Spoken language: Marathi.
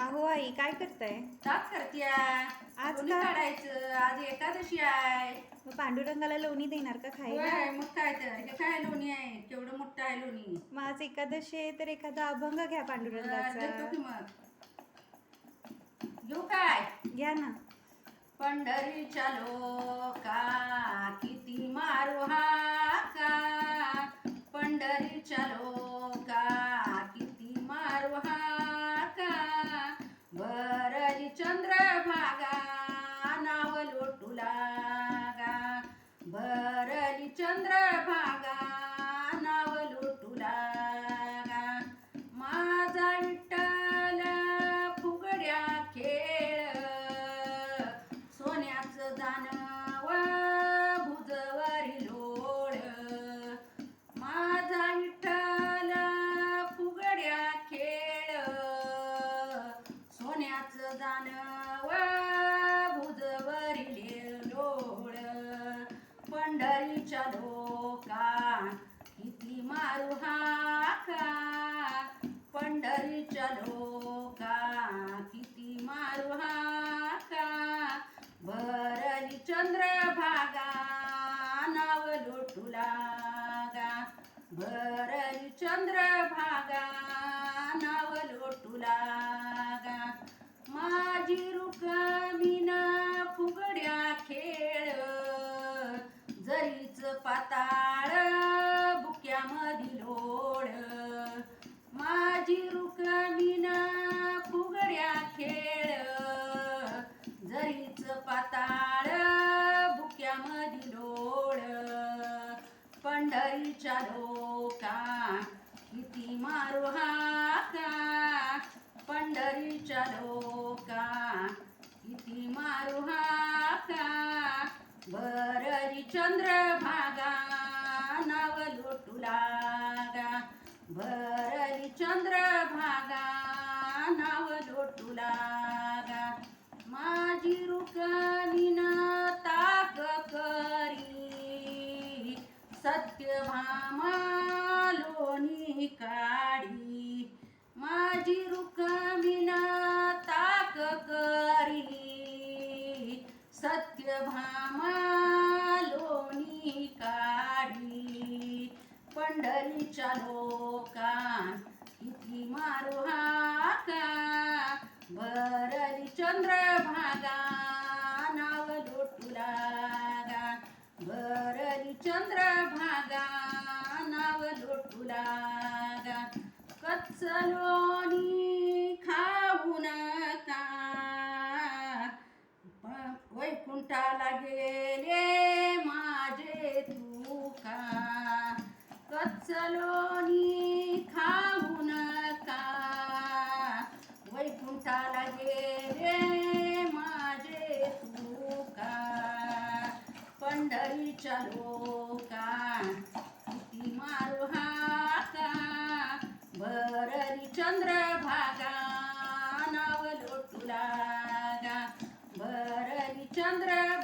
अहो आई काय करताय? ताक करत्या. आज का? काढायचं. आज एकादशी आहे. मग पांडुरंगाला लोणी देणार का खायला? होय, मग काय तर. हे काय लोणी आहे? केवढं मोठं आहे लोणी. मग आज एकादशी आहे तर एखादा अभंग घ्या अं, देतो पांडुरंगाचा मग. घेऊ काय? घ्या ना. पंढरीच्या लोका लोटू लागा भरली चंद्रभागा नाव लोटू लागा माझा विठ्ठल फुगड्या खेळ. सोन्याचं दानव भुजवरी लोळ. माझा विठ्ठल फुगड्या खेळ. सोन्याचं दानव पंढरीच्या लोका किती मारू हाका पंढरीच्या लोका. किती मारू हाका भरली चंद्रभागा नाव लोटू लागा. भरली चंद्रभागा नाव लोटू लागा. पंढरीच्या लोका किती मारू हाका. पंढरीच्या लोका किती मारू हाका. भरली चंद्रभागा नाव लोटू लागा. भरली चंद्रभागा नाव लोटू लागा. काढी. माझी रुकमिना ताक करी सत्यभामा लोणी काढी. पंढरीच्या लोका किती मारो हाका. भरली चंद्रभागा नाव लोटू लागा. भरली चंद्रभागा नाव लोटू लागा. कच्चलोनी खाऊ नका. वैकुंठाला गेले माझे तुका. कच्चलोनी खाऊ नका. वैकुंठाला गेले माझे तुका. पंढरीच्या लोका चंद्र भागा नाव लोटू लागा. भरली चंद्र